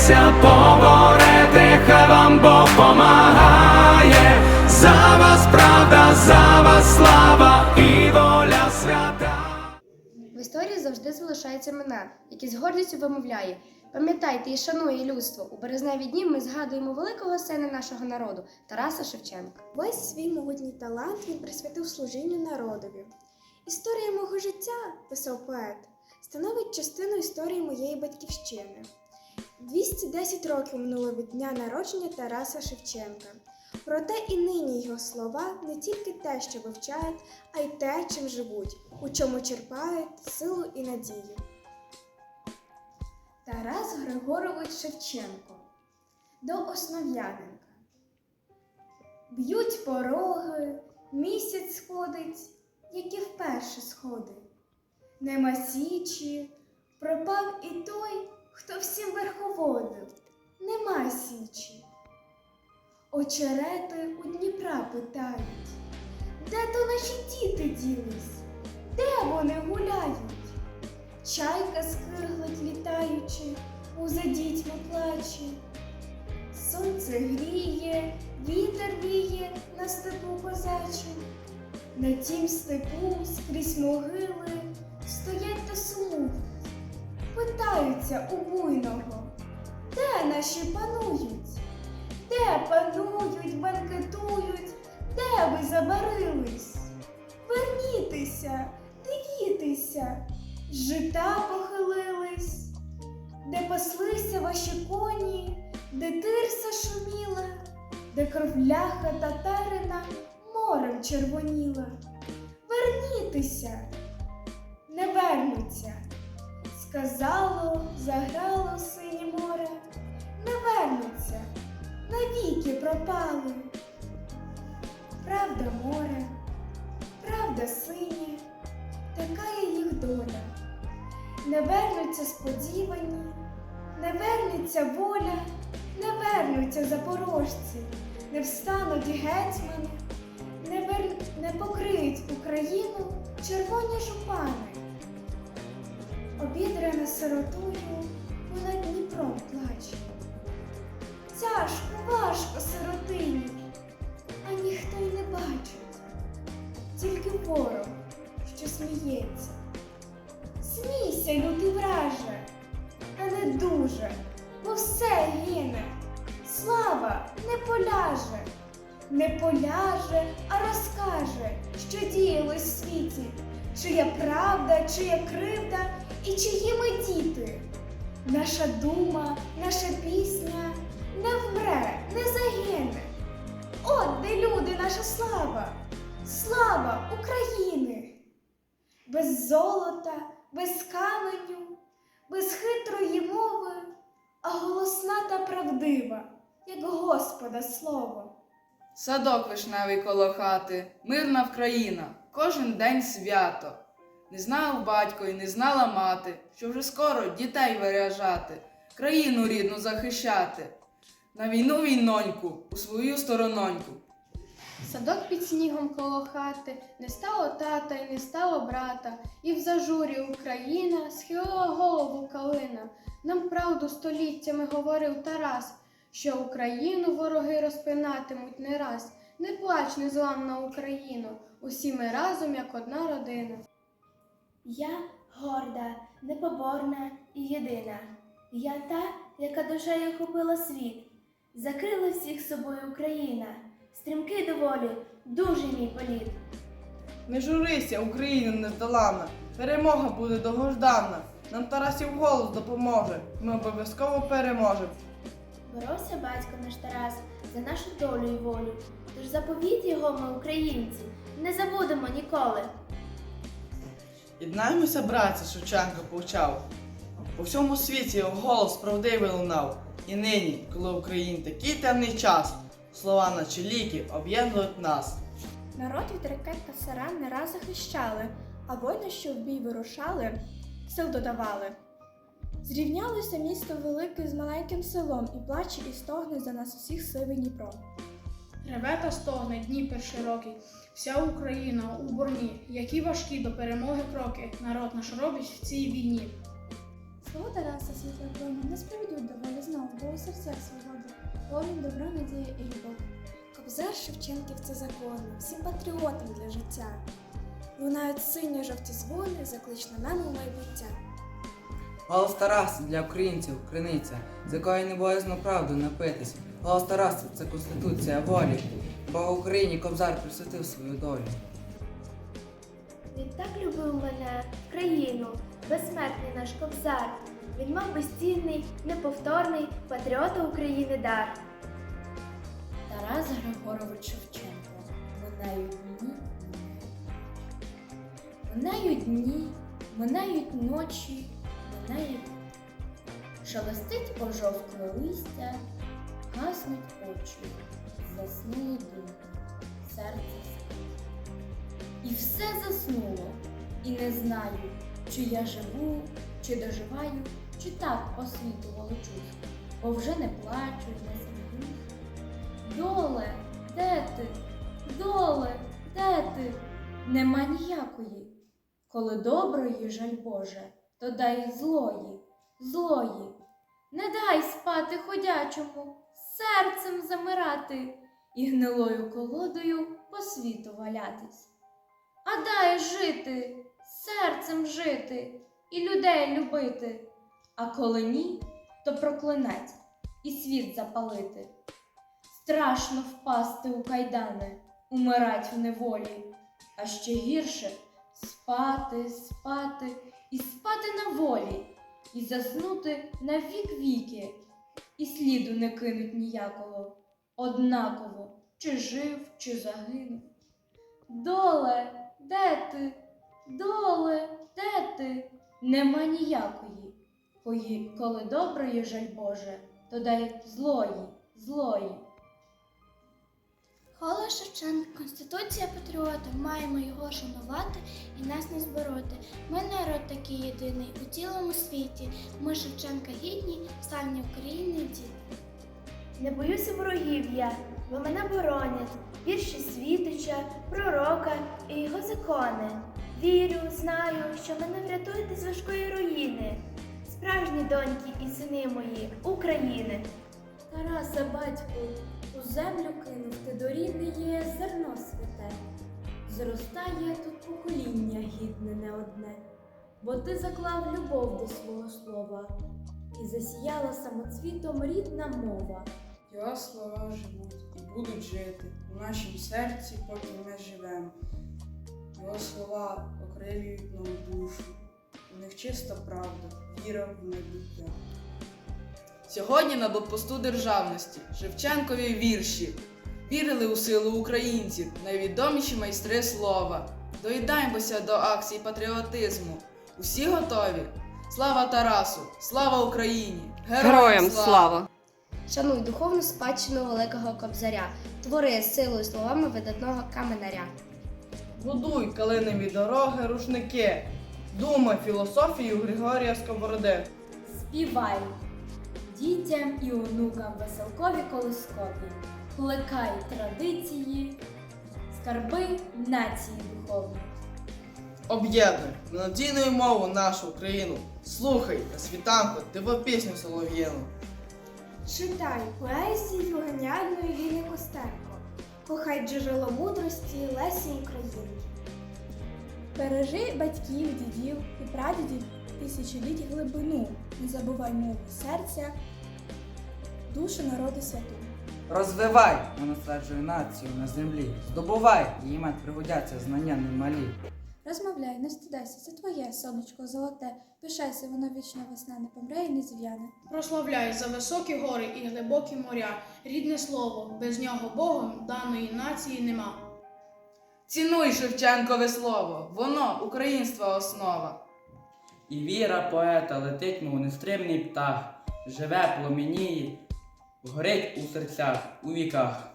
Моліться, поборете, хай вам Бог помагає. За вас правда, за вас слава і воля свята. В історії завжди залишаються імена, які з гордістю вимовляє. Пам'ятайте і шанує людство. У березневі дні ми згадуємо великого сина нашого народу Тараса Шевченка. Весь свій могутній талант він присвятив служінню народові. Історія мого життя, писав поет, становить частину історії моєї батьківщини. 210 років минуло від дня народження Тараса Шевченка. Проте і нині його слова не тільки те, що вивчають, а й те, чим живуть, у чому черпають силу і надію. Тарас Григорович Шевченко до Основ'яненка. Б'ють пороги, місяць сходить, як і вперше сходить. Нема січі, пропав і той, хто всім верховодив. Нема січі. Очерети у Дніпра питають, де то наші діти ділись, де вони гуляють? Чайка скиглить літаючи, у за дітьми плаче. Сонце гріє, вітер віє на степу козачим. На тім степу скрізь могили стоять та сумують. Питаються у буйного, де наші панують? Де панують, банкетують, де ви забарились? Вернітеся, дивітеся, жита похилились, де паслися ваші коні, де тирса шуміла, де кровляха татарина морем червоніла. Вернітеся, не вернуться, сказало, заграло синє море, не вернуться, навіки пропали. Правда море, правда синє, така є їх доля. Не вернуться сподівані, не вернеться воля, не вернуться запорожці, не встануть гетьмани, не, вер... не покриють Україну червоні жупани. Обідрана сиротою понад Дніпром плаче. Тяжко, важко сиротині, а ніхто й не бачить, тільки ворог, що сміється. Смійся, лютий враже, та не дуже, бо все гине. Слава не поляже, не поляже, а розкаже, що діялось в світі, чия правда, чия кривда і чиї ми діти. Наша дума, наша пісня не вмре, не загине. От де люди, наша слава, слава України! Без золота, без каменю, без хитрої мови, а голосна та правдива, як Господа слово. Садок вишневий коло хати, мирна Вкраїна, кожен день свято. Не знав батько і не знала мати, що вже скоро дітей виряжати, країну рідну захищати. На війну війноньку, у свою сторононьку. Садок під снігом коло хати, не стало тата і не стало брата, і в зажурі Україна схилила голову калина. Нам правду століттями говорив Тарас, що Україну вороги розпинатимуть не раз. Не плач, незламна Україну, усі ми разом, як одна родина. Я горда, непоборна і єдина. Я та, яка душею охопила світ, закрила всіх собою Україна, стрімкий до волі, дуже мій політ. Не журися, Україна нездолана, перемога буде довгожданна. Нам Тарасів голос допоможе, ми обов'язково переможемо. Боровся батько наш Тарас за нашу долю і волю. Тож заповіт його ми, українці, не забудемо ніколи. Єднаємося, братці, Шевченко повчав. По всьому світі його голос правдивий лунав. І нині, коли в Україні такий темний час, слова наче ліки об'єднують нас. Народ від ракет та сирен не раз захищали, а воїни, що в бій вирушали, сил додавали. Зрівнялося місто велике з маленьким селом, і плаче, і стогне за нас усіх сивий Дніпро. Реве та стогне Дніпер широкий, вся Україна у борні, які важкі до перемоги кроки народ наш робить в цій війні. Слово Тараса Сонце світле промінь, нас приведуть до волі знову, бо у серцях свободи, повінь, добро, надія і любов. Кобзар Шевченків це законно, всім патріотам для життя. Лунають синьо жовті дзвони, заклич на нам у майбуття. Голос Тараса для українців криниця, з якої не боязно правду напитись. Голос Тараса це конституція волі, бо Україні кобзар присвятив свою долю. Він так любив мене, країну, безсмертний наш кобзар. Він мав безцінний, неповторний патріота України дар. Тарас Григорович Шевченко. Минають дні, минають дні, минають ночі, минають. Шелестить пожовкле листя, гаснуть очі, заснули думки, серце спить. І все заснуло, і не знаю, чи я живу, чи доживаю, чи так по світу волочусь, бо вже не плачу, не сміюсь. Доле, де ти? Доле, де ти? Нема ніякої. Коли доброї, жаль Боже, то дай злої, злої. Не дай спати ходячому, серцем замирати і гнилою колодою по світу валятись. А дай жити, серцем жити і людей любити. А коли ні, то проклинать і світ запалити. Страшно впасти у кайдани, умирать в неволі, а ще гірше спати, спати і спати на волі, і заснути на вік віки, і сліду не кинуть ніякого, однаково, чи жив, чи загинув. Доле, де ти? Доле, де ти? Нема ніякої. Кої- Коли доброї, жаль Боже, то дай злої, злої. Голос Шевченка, Конституція патріота, маємо його шанувати і нас не збороти. Ми народ такий єдиний у цілому світі. Ми Шевченка гідні, славні України діти. Не боюся ворогів я, бо мене боронять вірші світича, пророка і його закони. Вірю, знаю, що мене врятуєте з важкої руїни. Справжні доньки і сини мої України. Тараса, батьку, землю кинув ти до рідне зерно святе. Зростає тут покоління гідне не одне, бо ти заклав любов до свого слова, і засіяла самоцвітом рідна мова. Його слова живуть і будуть жити у нашім серці, поки ми живемо. Його слова окрилюють нам душу. У них чиста правда, віра в майбуття. Сьогодні на блокпосту державності Шевченкові вірші. Вірили у силу українців, найвідоміші майстри слова. Доїдаємося до акцій патріотизму. Усі готові? Слава Тарасу! Слава Україні! Героям слава! Шануй духовну спадщину великого кобзаря, твори силою словами видатного каменаря. Будуй калинові дороги, рушники, думай філософію Григорія Сковороди. Співай дітям і онукам веселкові колискові, плекай традиції, скарби нації духовної. Об'єднуй ненадійною мову нашу Україну. Слухай на світанку дивопісню солов'їну. Читай поезію геніальної Ліни Костенко. Кохай джерело мудрості Лесі Українки. Бережи батьків, дідів і прадідів тисячоліть глибину, не забувай мову серця, душу народу святу. Розвивай, вона стверджує націю на землі. Здобувай, їй мать пригодяться знання немалі. Розмовляй, не стидайся, це твоє сонечко золоте. Пишайся, воно вічна весна, не помре і не зв'яне. Прославляй за високі гори і глибокі моря, рідне слово, без нього Богом даної нації нема. Цінуй Шевченкове слово, воно українства основа. І віра поета летить, мов нестримний птах, живе, пломініє, горить у серцях, у віках.